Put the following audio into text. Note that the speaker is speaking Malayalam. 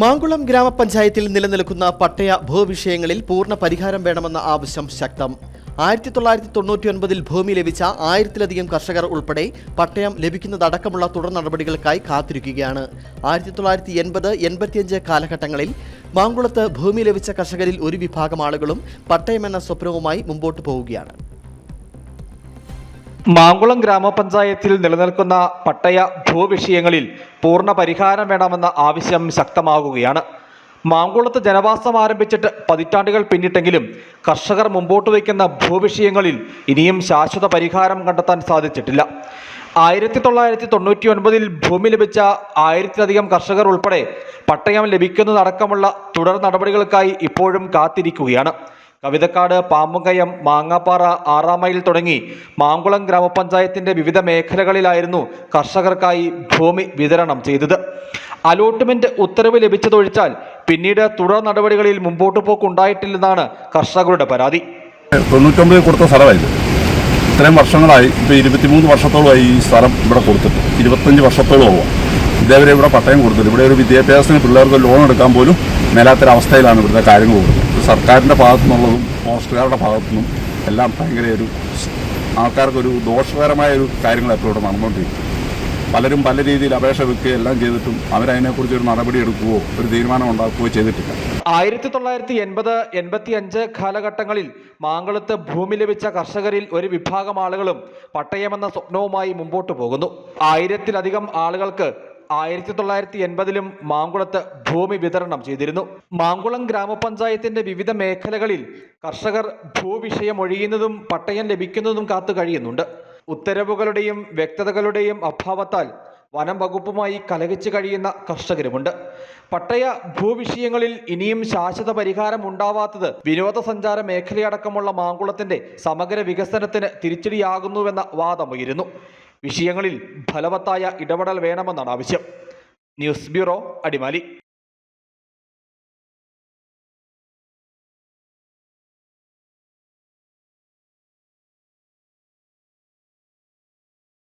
മാങ്കുളം ഗ്രാമപഞ്ചായത്തിൽ നിലനിൽക്കുന്ന പട്ടയ ഭൂവിഷയങ്ങളിൽ പൂർണ പരിഹാരം വേണമെന്ന ആവശ്യം ശക്തം. ആയിരത്തി തൊള്ളായിരത്തി തൊണ്ണൂറ്റി ഒൻപതിൽ ഭൂമി ലഭിച്ച ആയിരത്തിലധികം കർഷകർ ഉൾപ്പെടെ പട്ടയം ലഭിക്കുന്നതടക്കമുള്ള തുടർ നടപടികൾക്കായി കാത്തിരിക്കുകയാണ്. ആയിരത്തി തൊള്ളായിരത്തി എൺപത് എൺപത്തിയഞ്ച് കാലഘട്ടങ്ങളിൽ മാങ്കുളത്ത് ഭൂമി ലഭിച്ച കർഷകരിൽ ഒരു വിഭാഗം ആളുകളും പട്ടയമെന്ന സ്വപ്നവുമായി മുമ്പോട്ട് പോവുകയാണ്. മാങ്കുളം ഗ്രാമപഞ്ചായത്തിൽ നിലനിൽക്കുന്ന പട്ടയ ഭൂവിഷയങ്ങളിൽ പൂർണ പരിഹാരം വേണമെന്ന ആവശ്യം ശക്തമാകുകയാണ്. മാങ്കുളത്ത് ജനവാസം ആരംഭിച്ചിട്ട് പതിറ്റാണ്ടുകൾ പിന്നിട്ടെങ്കിലും കർഷകർ മുമ്പോട്ട് വയ്ക്കുന്ന ഭൂവിഷയങ്ങളിൽ ഇനിയും ശാശ്വത പരിഹാരം കണ്ടെത്താൻ സാധിച്ചിട്ടില്ല. ആയിരത്തി തൊള്ളായിരത്തി തൊണ്ണൂറ്റി ഒൻപതിൽ ഭൂമി ലഭിച്ച ആയിരത്തിലധികം കർഷകർ ഉൾപ്പെടെ പട്ടയം ലഭിക്കുന്നതടക്കമുള്ള തുടർ നടപടികൾക്കായി ഇപ്പോഴും കാത്തിരിക്കുകയാണ്. കവിതക്കാട് പാമ്പുകയം മാങ്ങാപ്പാറ ആറാമയിൽ തുടങ്ങി മാങ്കുളം ഗ്രാമപഞ്ചായത്തിന്റെ വിവിധ മേഖലകളിലായിരുന്നു കർഷകർക്കായി ഭൂമി വിതരണം ചെയ്തത്. അലോട്ട്മെന്റ് ഉത്തരവ് ലഭിച്ചതൊഴിച്ചാൽ പിന്നീട് തുടർ നടപടികളിൽ മുമ്പോട്ട് പോക്കുണ്ടായിട്ടില്ലെന്നാണ് കർഷകരുടെ പരാതി. തൊണ്ണൂറ്റൊമ്പതിൽ കൊടുത്ത സ്ഥലമായിരുന്നു. ഇത്രയും വർഷങ്ങളായി ഇപ്പോൾ ഇരുപത്തിമൂന്ന് വർഷത്തോളമായി ഈ സ്ഥലം ഇവിടെ കൊടുത്തിട്ട് ഇരുപത്തഞ്ച് വർഷത്തോളമാവും. ഇതേവരെ ഇവിടെ പട്ടയം കൊടുത്തിട്ട് ഇവിടെ ഒരു വിദ്യാഭ്യാസത്തിന് പിള്ളേർക്ക് ലോൺ എടുക്കാൻ പോലും മേലാത്തൊരവസ്ഥയിലാണ് ഇവിടുത്തെ കാര്യങ്ങൾ കൊടുക്കുന്നത്. സർക്കാരിന്റെ ഭാഗത്തു നിന്നുള്ളതും പോസ്റ്റുകാരുടെ ഭാഗത്തു നിന്നും എല്ലാം ഭയങ്കര ഒരു ആൾക്കാർക്കൊരു ദോഷകരമായ ഒരു കാര്യങ്ങൾ എപ്പോഴും നടന്നുകൊണ്ടിരിക്കും പലരും പല രീതിയിൽ അപേക്ഷ വെക്കുകയും എല്ലാം ചെയ്തിട്ടും അവരതിനെക്കുറിച്ച് ഒരു നടപടി എടുക്കുകയോ ഒരു തീരുമാനം ഉണ്ടാക്കുകയോ ചെയ്തിട്ടില്ല. ആയിരത്തി തൊള്ളായിരത്തി എൺപത് എൺപത്തി അഞ്ച് കാലഘട്ടങ്ങളിൽ മാങ്കുളത്ത് ഭൂമി ലഭിച്ച കർഷകരിൽ ഒരു വിഭാഗം ആളുകളും പട്ടയമെന്ന സ്വപ്നവുമായി മുമ്പോട്ട് പോകുന്നു. ആയിരത്തിലധികം ആളുകൾക്ക് ആയിരത്തി തൊള്ളായിരത്തി എൺപതിലും മാങ്കുളത്ത് ഭൂമി വിതരണം ചെയ്തിരുന്നു. മാങ്കുളം ഗ്രാമപഞ്ചായത്തിന്റെ വിവിധ മേഖലകളിൽ കർഷകർ ഭൂവിഷയം ഒഴിയുന്നതും പട്ടയം ലഭിക്കുന്നതും കാത്തു കഴിയുന്നുണ്ട്. ഉത്തരവുകളുടെയും വ്യക്തതകളുടെയും അഭാവത്താൽ വനം വകുപ്പുമായി കലഹിച്ചു കഴിയുന്ന കർഷകരുമുണ്ട്. പട്ടയ ഭൂവിഷയങ്ങളിൽ ഇനിയും ശാശ്വത പരിഹാരം ഉണ്ടാവാത്തത് വിനോദസഞ്ചാര മേഖലയടക്കമുള്ള മാങ്കുളത്തിന്റെ സമഗ്ര വികസനത്തിന് തിരിച്ചടിയാകുന്നുവെന്ന വാദമുയരുന്നു. വിഷയങ്ങളിൽ ഫലവത്തായ ഇടപെടൽ വേണമെന്നാണ് ആവശ്യം. News bureau Adimali.